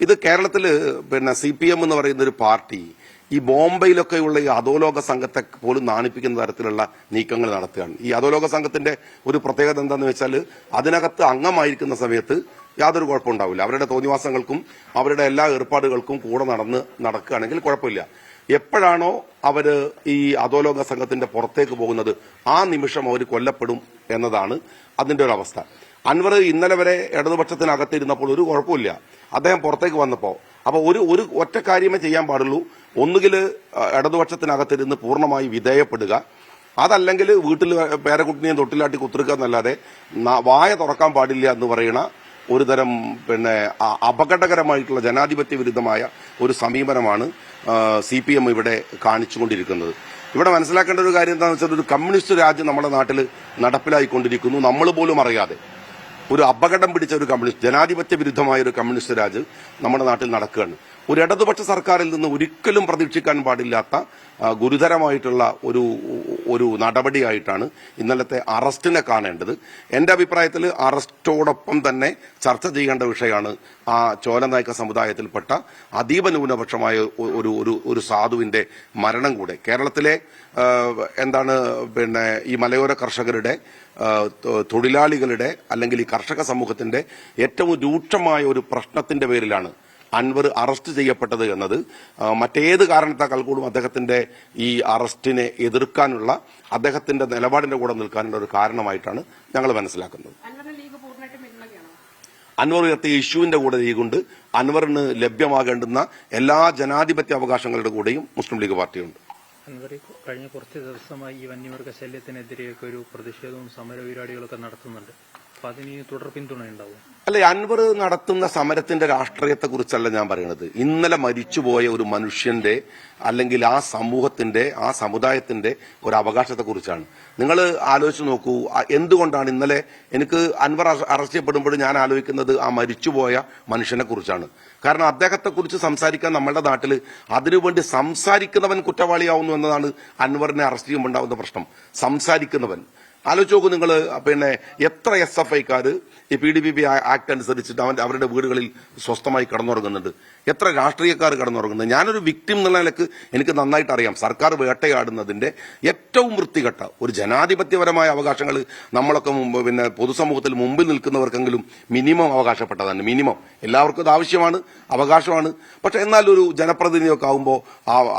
ഇത് കേരളത്തിൽ പിന്നെ സി പി എം എന്ന് പറയുന്ന ഒരു പാർട്ടി ഈ ബോംബെയിലൊക്കെയുള്ള ഈ അധോലോക സംഘത്തെ പോലും നാണിപ്പിക്കുന്ന തരത്തിലുള്ള നീക്കങ്ങൾ നടത്തുകയാണ്. ഈ അധോലോക സംഘത്തിന്റെ ഒരു പ്രത്യേകത എന്താണെന്ന് വെച്ചാൽ അതിനകത്ത് അംഗമായിരിക്കുന്ന സമയത്ത് യാതൊരു കുഴപ്പമുണ്ടാവില്ല. അവരുടെ തോന്നിവാസങ്ങൾക്കും അവരുടെ എല്ലാ ഏർപ്പാടുകൾക്കും കൂടെ നടന്ന് നടക്കുകയാണെങ്കിൽ കുഴപ്പമില്ല. എപ്പോഴാണോ അവർ ഈ അധോലോക സംഘത്തിന്റെ പുറത്തേക്ക് പോകുന്നത് ആ നിമിഷം അവർ കൊല്ലപ്പെടും എന്നതാണ് അതിന്റെ ഒരു അവസ്ഥ. അൻവർ ഇന്നലെ വരെ ഇടതുപക്ഷത്തിനകത്തിരുന്നപ്പോൾ ഒരു കുഴപ്പമില്ല. അദ്ദേഹം പുറത്തേക്ക് വന്നപ്പോൾ അപ്പോൾ ഒരു ഒരു ഒറ്റ കാര്യമേ ചെയ്യാൻ പാടുള്ളൂ. ഒന്നുകിൽ ഇടതുപക്ഷത്തിനകത്തിരുന്ന് പൂർണമായി വിധേയപ്പെടുക. അതല്ലെങ്കിൽ വീട്ടിൽ പേരക്കുട്ടിനെയും തൊട്ടിലാട്ടി കുത്തിരിക്കുക എന്നല്ലാതെ വായ തുറക്കാൻ പാടില്ല എന്ന് പറയുന്ന ഒരുതരം പിന്നെ അപകടകരമായിട്ടുള്ള ജനാധിപത്യ വിരുദ്ധമായ ഒരു സമീപനമാണ് സി പി എം ഇവിടെ കാണിച്ചുകൊണ്ടിരിക്കുന്നത്. ഇവിടെ മനസ്സിലാക്കേണ്ട ഒരു കാര്യം എന്താണെന്ന് വെച്ചാൽ ഒരു കമ്മ്യൂണിസ്റ്റ് രാജ്യം നമ്മുടെ നാട്ടിൽ നടപ്പിലായിക്കൊണ്ടിരിക്കുന്നു. നമ്മൾ പോലും അറിയാതെ. ഒരു അപകടം പിടിച്ച ഒരു കമ്മ്യൂണിസ്റ്റ് ജനാധിപത്യ വിരുദ്ധമായ ഒരു കമ്മ്യൂണിസ്റ്റ് രാജ് നമ്മുടെ നാട്ടിൽ നടക്കുകയാണ്. ഒരു ഇടതുപക്ഷ സർക്കാരിൽ നിന്ന് ഒരിക്കലും പ്രതീക്ഷിക്കാൻ പാടില്ലാത്ത ഗുരുതരമായിട്ടുള്ള ഒരു ഒരു നടപടിയായിട്ടാണ് ഇന്നലത്തെ അറസ്റ്റിനെ കാണേണ്ടത്. എന്റെ അഭിപ്രായത്തിൽ അറസ്റ്റോടൊപ്പം തന്നെ ചർച്ച ചെയ്യേണ്ട വിഷയമാണ് ആ ചോലനായക സമുദായത്തിൽപ്പെട്ട അതീവ ന്യൂനപക്ഷമായ ഒരു ഒരു ഒരു സാധുവിന്റെ മരണം കൂടെ. കേരളത്തിലെ എന്താണ് പിന്നെ ഈ മലയോര കർഷകരുടെ തൊഴിലാളികളുടെ അല്ലെങ്കിൽ ഈ കർഷക സമൂഹത്തിന്റെ ഏറ്റവും രൂക്ഷമായ ഒരു പ്രശ്നത്തിന്റെ പേരിലാണ് അൻവർ അറസ്റ്റ് ചെയ്യപ്പെട്ടത് എന്നത് മറ്റേത് കാരണത്താൽ കൂടും അദ്ദേഹത്തിന്റെ ഈ അറസ്റ്റിനെ എതിർക്കാനുള്ള അദ്ദേഹത്തിന്റെ നിലപാടിന്റെ കൂടെ നിൽക്കാനുള്ള ഒരു കാരണമായിട്ടാണ് ഞങ്ങൾ മനസ്സിലാക്കുന്നത്. അൻവർ ഉയർത്തിയ ഇഷ്യൂവിന്റെ കൂടെ കൊണ്ട് അൻവറിന് ലഭ്യമാകേണ്ടുന്ന എല്ലാ ജനാധിപത്യ അവകാശങ്ങളുടെ കൂടെയും മുസ്ലിം ലീഗ് പാർട്ടിയുണ്ട്. അൻവർ കഴിഞ്ഞ കുറച്ച് ദിവസമായി ഈ വന്യമൃഗ ശല്യത്തിനെതിരെയൊക്കെ ഒരു പ്രതിഷേധവും സമരപരിപാടികളൊക്കെ നടത്തുന്നുണ്ട്. അപ്പൊ അതിന് തുടർ പിന്തുണ ഉണ്ടാവും അല്ലെ അൻവർ നടത്തുന്ന സമരത്തിന്റെ രാഷ്ട്രീയത്തെക്കുറിച്ചല്ല ഞാൻ പറയുന്നത് ഇന്നലെ മരിച്ചുപോയ ഒരു മനുഷ്യന്റെ അല്ലെങ്കിൽ ആ സമൂഹത്തിന്റെ ആ സമുദായത്തിന്റെ ഒരു അവകാശത്തെക്കുറിച്ചാണ്. നിങ്ങൾ ആലോചിച്ച് നോക്കൂ എന്തുകൊണ്ടാണ് ഇന്നലെ എനിക്ക് അൻവർ അറസ്റ്റ് ചെയ്യപ്പെടുമ്പോൾ ഞാൻ ആലോചിക്കുന്നത് ആ മരിച്ചുപോയ മനുഷ്യനെ കുറിച്ചാണ് കാരണം അദ്ദേഹത്തെക്കുറിച്ച് സംസാരിക്കാൻ നമ്മുടെ നാട്ടിൽ അതിനുവേണ്ടി സംസാരിക്കുന്നവൻ കുറ്റവാളിയാവുന്നു എന്നതാണ് അൻവറിനെ അറസ്റ്റ് ചെയ്യുമ്പോൾ ഉണ്ടാകുന്ന പ്രശ്നം. സംസാരിക്കുന്നവൻ. ആലോചിച്ച് നോക്കൂ നിങ്ങൾ പിന്നെ എത്ര എസ് എഫ് ഐക്കാർ ഈ P D P B act അനുസരിച്ചിട്ട് അവൻ അവരുടെ വീടുകളിൽ സ്വസ്ഥമായി കടന്നുറങ്ങുന്നുണ്ട്. എത്ര രാഷ്ട്രീയക്കാർ കടന്നുറങ്ങുന്നത്? ഞാനൊരു വിക്ടിം എന്നുള്ള നിലയ്ക്ക് എനിക്ക് നന്നായിട്ട് അറിയാം. സർക്കാർ വേട്ടയാടുന്നതിന്റെ ഏറ്റവും വൃത്തികെട്ട ഒരു ജനാധിപത്യപരമായ അവകാശങ്ങൾ നമ്മളൊക്കെ പിന്നെ പൊതുസമൂഹത്തിൽ മുമ്പിൽ നിൽക്കുന്നവർക്കെങ്കിലും മിനിമം അവകാശപ്പെട്ടതാണ്. മിനിമം. എല്ലാവർക്കും അത് ആവശ്യമാണ് അവകാശമാണ്. പക്ഷെ എന്നാൽ ഒരു ജനപ്രതിനിധിയൊക്കെ ആകുമ്പോൾ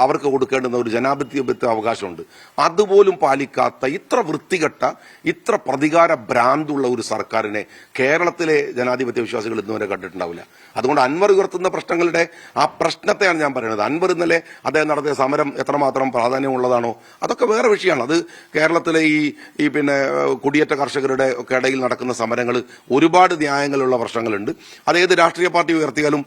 അവർക്ക് കൊടുക്കേണ്ടുന്ന ഒരു ജനാധിപത്യ അവകാശമുണ്ട്. അതുപോലും പാലിക്കാത്ത ഇത്ര വൃത്തികെട്ട ഇത്ര പ്രതികാര ഭ്രാന്തുള്ള ഒരു സർക്കാരിനെ കേരളത്തിലെ ജനാധിപത്യ വിശ്വാസികൾ ഇന്നുവരെ കണ്ടിട്ടുണ്ടാവില്ല. അതുകൊണ്ട് അൻവർ ഉയർത്തുന്ന പ്രശ്നങ്ങളുടെ ആ പ്രശ്നത്തെയാണ് ഞാൻ പറയുന്നത്. അൻവർ ഇന്നലെ അദ്ദേഹം നടത്തിയ സമരം എത്രമാത്രം പ്രാധാന്യമുള്ളതാണോ അതൊക്കെ വേറെ വിഷയമാണ്. അത് കേരളത്തിലെ ഈ ഈ പിന്നെ കുടിയേറ്റ കർഷകരുടെ ഒക്കെ ഇടയിൽ നടക്കുന്ന സമരങ്ങൾ ഒരുപാട് ന്യായങ്ങളുള്ള പ്രശ്നങ്ങളുണ്ട്. അത് ഏത് രാഷ്ട്രീയ പാർട്ടി ഉയർത്തിയാലും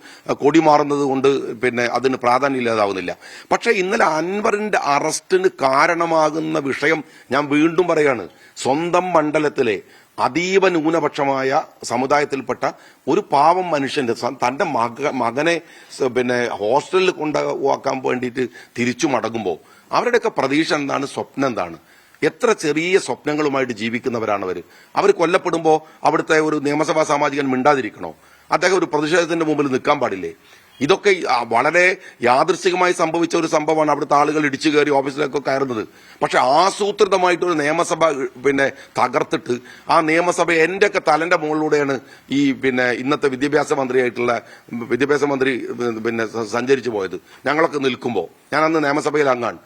കൊടി മാറുന്നത് കൊണ്ട് പിന്നെ അതിന് പ്രാധാന്യം ഇല്ലാതാവുന്നില്ല. പക്ഷേ ഇന്നലെ അൻവറിന്റെ അറസ്റ്റിന് കാരണമാകുന്ന വിഷയം ഞാൻ വീണ്ടും പറയാണ്. സ്വന്തം മണ്ഡലത്തിലെ അതീവ ന്യൂനപക്ഷമായ സമുദായത്തിൽപ്പെട്ട ഒരു പാവം മനുഷ്യന്റെ തന്റെ മക മകനെ പിന്നെ ഹോസ്റ്റലിൽ കൊണ്ടുപോക്കാൻ വേണ്ടിയിട്ട് തിരിച്ചു മടങ്ങുമ്പോൾ അവരുടെയൊക്കെ പ്രതീക്ഷ എന്താണ്? സ്വപ്നം എന്താണ്? എത്ര ചെറിയ സ്വപ്നങ്ങളുമായിട്ട് ജീവിക്കുന്നവരാണ് അവർ അവർ കൊല്ലപ്പെടുമ്പോൾ അവിടുത്തെ ഒരു നിയമസഭാ സാമാജികൻ മിണ്ടാതിരിക്കണോ? അദ്ദേഹം ഒരു പ്രതിഷേധത്തിന്റെ മുമ്പിൽ നിൽക്കാൻ പാടില്ലേ? ഇതൊക്കെ വളരെ യാദൃശികമായി സംഭവിച്ച ഒരു സംഭവമാണ് അവിടുത്തെ ആളുകൾ ഇടിച്ചു കയറി ഓഫീസിലേക്ക് കയറുന്നത്. പക്ഷെ ആസൂത്രിതമായിട്ട് ഒരു നിയമസഭ പിന്നെ തകർത്തിട്ട് ആ നിയമസഭ എന്റെയൊക്കെ തലന്റെ മുകളിലൂടെയാണ് ഈ പിന്നെ ഇന്നത്തെ വിദ്യാഭ്യാസ മന്ത്രിയായിട്ടുള്ള വിദ്യാഭ്യാസ മന്ത്രി പിന്നെ സഞ്ചരിച്ചു പോയത്. ഞങ്ങളൊക്കെ നിൽക്കുമ്പോൾ ഞാൻ അന്ന് നിയമസഭയിൽ അങ്ങാണ്.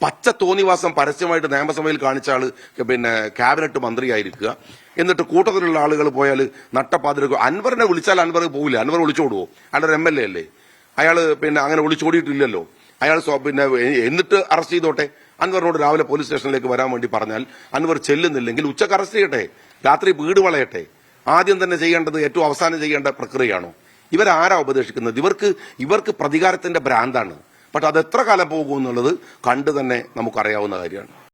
പച്ച തോന്നിവാസം പരസ്യമായിട്ട് നിയമസഭയിൽ കാണിച്ച ആൾ പിന്നെ ക്യാബിനറ്റ് മന്ത്രിയായിരിക്കുക. എന്നിട്ട് കൂട്ടത്തിലുള്ള ആളുകൾ പോയാൽ നട്ടപ്പാതിരക്ക് അൻവറിനെ വിളിച്ചാൽ അൻവർ പോവില്ല. അൻവർ വിളിച്ചോടുവോ? അയാളൊരു എം എൽ എ അല്ലേ? അയാൾ പിന്നെ അങ്ങനെ വിളിച്ചോടിയിട്ടില്ലല്ലോ. അയാൾ പിന്നെ എന്നിട്ട് അറസ്റ്റ് ചെയ്തോട്ടെ? അൻവറിനോട് രാവിലെ പോലീസ് സ്റ്റേഷനിലേക്ക് വരാൻ വേണ്ടി പറഞ്ഞാൽ അൻവർ ചെല്ലുന്നില്ലെങ്കിൽ ഉച്ചയ്ക്ക് അറസ്റ്റ് ചെയ്യട്ടെ? രാത്രി വീട് വളയട്ടെ? ആദ്യം തന്നെ ചെയ്യേണ്ടത് ഏറ്റവും അവസാനം ചെയ്യേണ്ട പ്രക്രിയയാണോ? ഇവരാരാ ഉപദേശിക്കുന്നത്? ഇവർക്ക് ഇവർക്ക് പ്രതികാരത്തിന്റെ ഭ്രാന്താണ്. പക്ഷെ അത് എത്ര കാലം പോകുമെന്നുള്ളത് കണ്ടു തന്നെ നമുക്കറിയാവുന്ന കാര്യമാണ്.